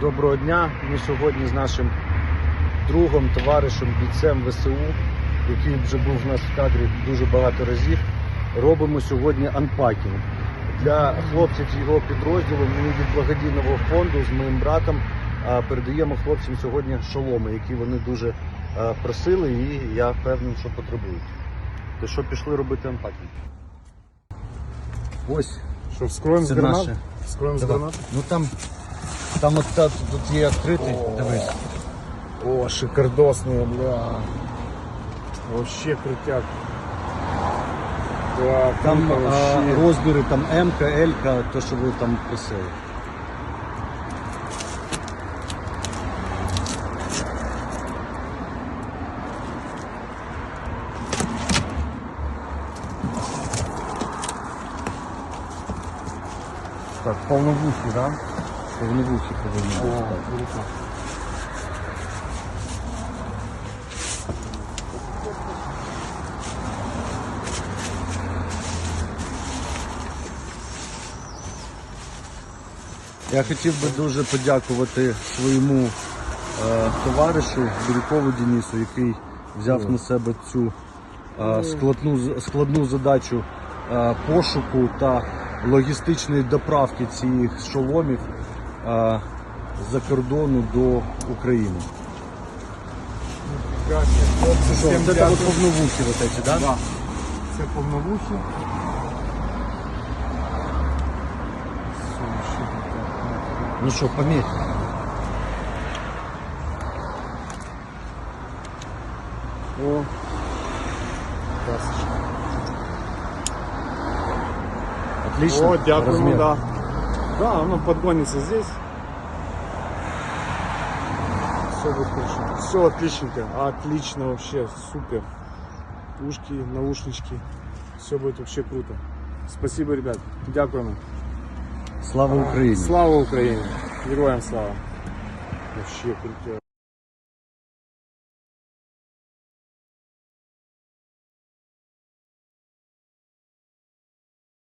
Доброго дня. Ми сьогодні з нашим другом, товаришем, бійцем ВСУ, який вже був в нас в кадрі дуже багато разів. Робимо сьогодні анпакінг. Для хлопців з його підрозділу ми від благодійного фонду з моїм братом передаємо хлопцям сьогодні шоломи, які вони дуже просили, і я впевнений, що потребують. То що пішли робити анпакінг? Ось Що, вскроємо з гранат? Вскроємо з гранат? Ну там, там от так, тут є відкритий, дивись. О, шикардосные, бля. Вообще крутяк. Да, Там круто а, вообще. розміри там М, Л, то, що ви там просили. Так, полновухий, да? Повновухи повинні бути. Я хотів би дуже подякувати своєму е, товаришу Бірюкову Денису, який взяв на себе цю е, складну, складну задачу е, пошуку та логістичної доправки цих шоломів з-за кордону до України. Прекрасні Що, це дякую. от повновухи вот эти, да? Да. Це вообще. Ну що, помірь. О, красочка. Отлично. О, дякуємо, Размер. да. Да, оно подгонится здесь. Все будет хорошо. Все отличненько. Отлично вообще, супер. Ушки, наушнички. Все будет вообще круто. Спасибо, ребят. Дякуємо. Слава Україні! Слава Україні! Героям слава! Вообще круто.